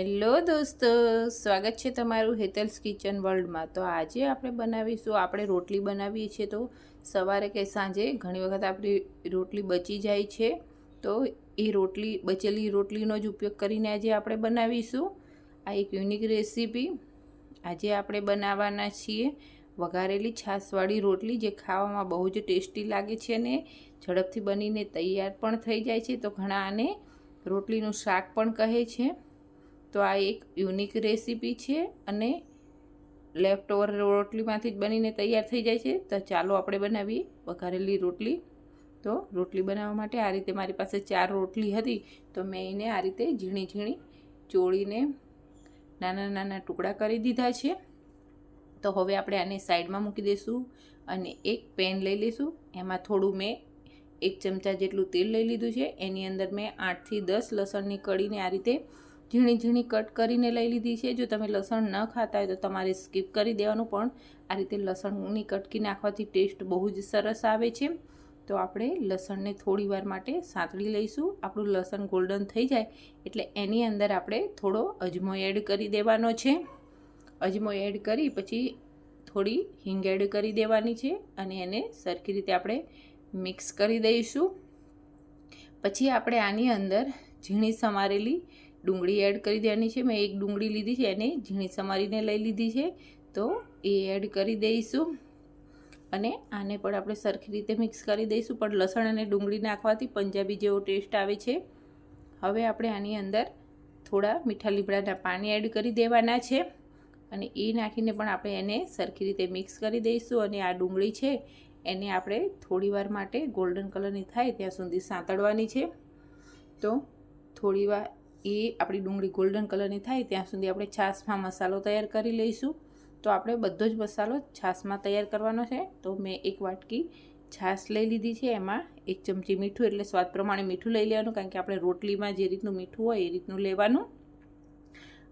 Hello દોસ્તો, સ્વાગત છે તમારું હેતલ્સ કિચન વર્લ્ડમાં. તો આજે આપણે બનાવીશું, આપણે રોટલી બનાવીએ છીએ તો સવારે કે સાંજે ઘણી વખત આપણી રોટલી બચી જાય છે. તો એ રોટલી, બચેલી રોટલીનો જ ઉપયોગ કરીને આજે આપણે બનાવીશું. આ એક યુનિક રેસીપી. આજે આપણે બનાવવાના છીએ વઘારેલી છાશવાળી રોટલી, જે ખાવામાં બહુ જ ટેસ્ટી લાગે છે અને ઝડપથી બનીને તૈયાર પણ થઈ જાય છે. તો ઘણા આને રોટલીનું શાક પણ કહે છે. તો આ એક યુનિક રેસીપી છે અને લેફ્ટ ઓવર રોટલીમાંથી જ બનીને તૈયાર થઈ જાય છે. તો ચાલો આપણે બનાવીએ વઘારેલી રોટલી. તો રોટલી બનાવવા માટે આ રીતે મારી પાસે ચાર રોટલી હતી. તો મેં એને આ રીતે ઝીણી ઝીણી ચોળીને નાના નાના ટુકડા કરી દીધા છે. તો હવે આપણે આને સાઈડમાં મૂકી દઈશું અને એક પેન લઈ લઈશું એમાં થોડું મેં એક ચમચા જેટલું તેલ લઈ લીધું છે. એની અંદર મેં આઠથી દસ લસણની કળીને આ રીતે ઝીણી ઝીણી કટ કરીને લઈ લીધી છે. જો તમે લસણ ન ખાતા હોય તો તમારે સ્કીપ કરી દેવાનું, પણ આ રીતે લસણની કટકી નાખવાથી ટેસ્ટ બહુ જ સરસ આવે છે. તો આપણે લસણને થોડી વાર માટે સાંતળી લઈશું. આપણું લસણ ગોલ્ડન થઈ જાય એટલે એની અંદર આપણે થોડો અજમો એડ કરી દેવાનો છે. અજમો એડ કરી પછી થોડી હિંગ એડ કરી દેવાની છે અને એને સરખી રીતે આપણે મિક્સ કરી દઈશું. પછી આપણે આની અંદર ઝીણી સમારેલી ડુંગળી એડ કરી દેવાની છે. મેં એક ડુંગળી લીધી છે, એને ઝીણી સમારીને લઈ લીધી છે. તો એ એડ કરી દઈશું અને આને પણ આપણે સરખી રીતે મિક્સ કરી દઈશું. પણ લસણ અને ડુંગળી નાખવાથી પંજાબી જેવો ટેસ્ટ આવે છે. હવે આપણે આની અંદર થોડા મીઠા લીમડાના પાણી એડ કરી દેવાના છે. અને એ નાખીને પણ આપણે એને સરખી રીતે મિક્સ કરી દઈશું. અને આ ડુંગળી છે, એને આપણે થોડીવાર માટે ગોલ્ડન કલરની થાય ત્યાં સુધી સાંતળવાની છે. તો થોડીવાર એ આપણી ડુંગળી ગોલ્ડન કલરની થાય ત્યાં સુધી આપણે છાશમાં મસાલો તૈયાર કરી લઈશું. તો આપણે બધો જ મસાલો છાશમાં તૈયાર કરવાનો છે. તો મેં એક વાટકી છાશ લઈ લીધી છે. એમાં એક ચમચી મીઠું, એટલે સ્વાદ પ્રમાણે મીઠું લઈ લેવાનું, કારણ કે આપણે રોટલીમાં જે રીતનું મીઠું હોય એ રીતનું લેવાનું.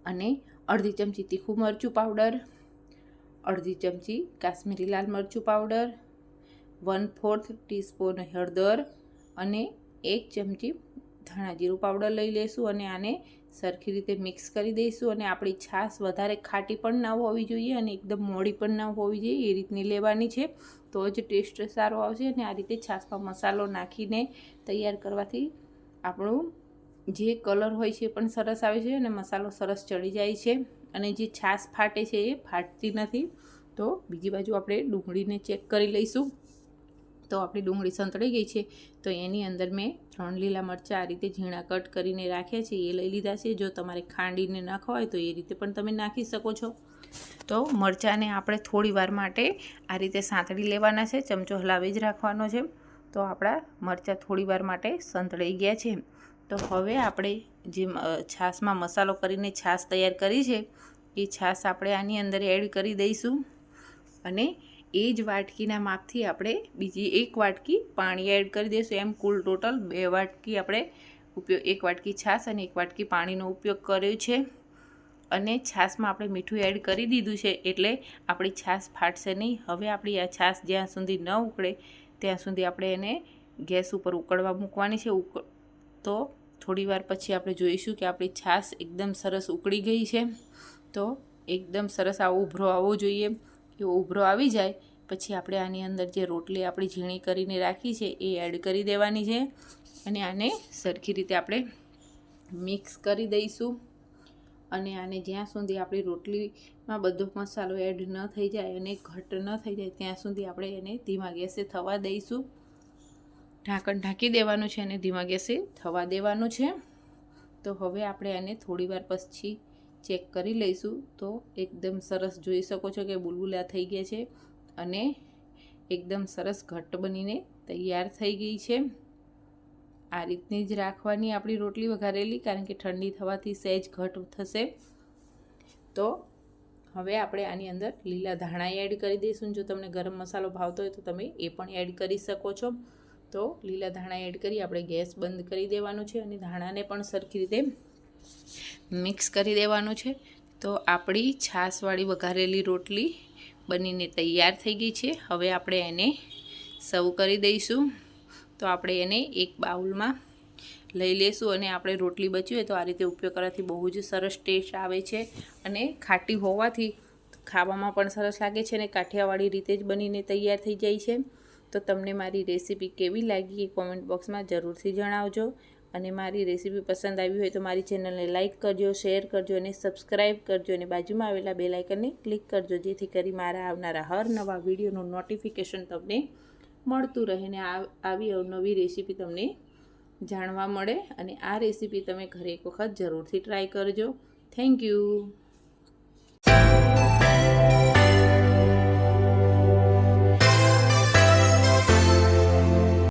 અને અડધી ચમચી તીખું મરચું પાવડર અડધી ચમચી કાશ્મીરી લાલ મરચું પાવડર વન ફોર્થ ટીસ્પૂન હળદર અને એક ચમચી ધાણા જીરું પાવડર લઈ લઈશું અને આને સરખી રીતે મિક્સ કરી દઈશું અને આપણી છાશ વધારે ખાટી પણ ના હોવી જોઈએ અને એકદમ મોડી પણ ના હોવી જોઈએ એ રીતની લેવાની છે. તો જ ટેસ્ટ સારો આવશે અને આ રીતે છાશમાં મસાલો નાખીને તૈયાર કરવાથી આપણું જે કલર હોય છે પણ સરસ આવે છે અને મસાલો સરસ ચડી જાય છે અને જે છાશ ફાટે છે એ ફાટતી નથી. તો બીજી બાજુ આપણે ડુંગળીને ચેક કરી લઈશું. તો આપણી ડુંગળી સંતળી ગઈ છે. તો એની અંદર મેં ત્રણ લીલા મરચાં આ રીતે ઝીણા કટ કરીને રાખ્યા છે. એ લઈ લીધા છે. જો તમારે ખાંડીને નાખવા હોય તો એ રીતે પણ તમે નાખી શકો છો. તો મરચાંને આપણે થોડી માટે આ રીતે સાંતળી લેવાના છે. ચમચો હલાવી જ રાખવાનો છે. તો આપણા મરચાં થોડી માટે સંતળાઈ ગયા છે. તો હવે આપણે જે છાશમાં મસાલો કરીને છાશ તૈયાર કરી છે, એ છાશ આપણે આની અંદર એડ કરી દઈશું. અને એ જ વાટકીના માપથી આપણે બીજી એક વાટકી પાણી એડ કરી દઈશું. એમ કુલ ટોટલ બે વાટકી આપણે ઉપયોગ, એક વાટકી છાશ અને એક વાટકી પાણીનો ઉપયોગ કર્યો છે. અને છાશમાં આપણે મીઠું એડ કરી દીધું છે એટલે આપણી છાશ ફાટશે નહીં. હવે આપણી આ છાશ જ્યાં સુધી ન ઉકળે, ત્યાં સુધી આપણે એને ગેસ ઉપર ઉકળવા મૂકવાની છે. ઉક, તો થોડી વાર પછી આપણે જોઈશું કે આપણી છાશ એકદમ સરસ ઉકળી ગઈ છે. તો એકદમ સરસ આવો ઉભરો આવવો જોઈએ. એવો ઉભરો આવી જાય. પછી આપણે આની અંદર જે રોટલી આપણી ઝીણી કરીને રાખી છે, એ એડ કરી દેવાની છે. અને આને સરખી રીતે આપણે મિક્સ કરી દઈશું. અને આને જ્યાં સુધી આપણી રોટલીમાં બધો મસાલો એડ ન થઈ જાય અને ઘટ ન થઈ જાય, ત્યાં સુધી આપણે એને ધીમા ગેસે થવા દઈશું. ઢાંકણ ઢાંકી દેવાનું છે અને ધીમા ગેસે થવા દેવાનું છે. તો હવે આપણે આને થોડીવાર પછી ચેક કરી લઈશું તો એકદમ સરસ જોઈ શકો છો કે બુલબુલા થઈ ગયા છે અને એકદમ સરસ ઘટ્ટ બનીને તૈયાર થઈ ગઈ છે. આ રીતની જ રાખવાની આપણી રોટલી વઘારેલી કારણ કે ઠંડી થવાથી સહેજ ઘટ થશે. તો હવે આપણે આની અંદર લીલા ધાણા એડ કરી દઈશું. જો તમને ગરમ મસાલો ભાવતો હોય તો તમે એ પણ એડ કરી શકો છો. તો લીલા ધાણા એડ કરી આપણે ગેસ બંધ કરી દેવાનું છે અને ધાણાને પણ સરખી રીતે મિક્સ કરી દેવાનું છે. તો આપણી છાશવાળી વઘારેલી રોટલી બનીને તૈયાર થઈ ગઈ છે. હવે આપણે એને સર્વ કરી દઈશું. તો આપણે એને એક બાઉલમાં લઈ લેશું અને આપણે રોટલી બચી તો આ રીતે ઉપયોગ કરવાથી બહુ જ સરસ ટેસ્ટ આવે છે અને ખાટી હોવાથી ખાવામાં પણ સરસ લાગે છે અને કાઠિયાવાડી રીતે જ બનીને તૈયાર થઈ જાય છે. તો તમને મારી રેસીપી કેવી લાગી એ કોમેન્ટ બોક્સમાં જરૂરથી જણાવજો. અને મારી રેસીપી પસંદ આવી હોય તો મારી ચેનલને લાઇક કરજો, શેર કરજો અને સબસ્ક્રાઈબ કરજો અને બાજુમાં આવેલા બે લાઇકનને ક્લિક કરજો, જેથી કરી મારા આવનારા હર નવા વિડીયોનું નોટિફિકેશન તમને મળતું રહે ને આવી અવનવી રેસીપી તમને જાણવા મળે અને આ રેસીપી તમે ઘરે એક વખત જરૂરથી ટ્રાય કરજો. Thank you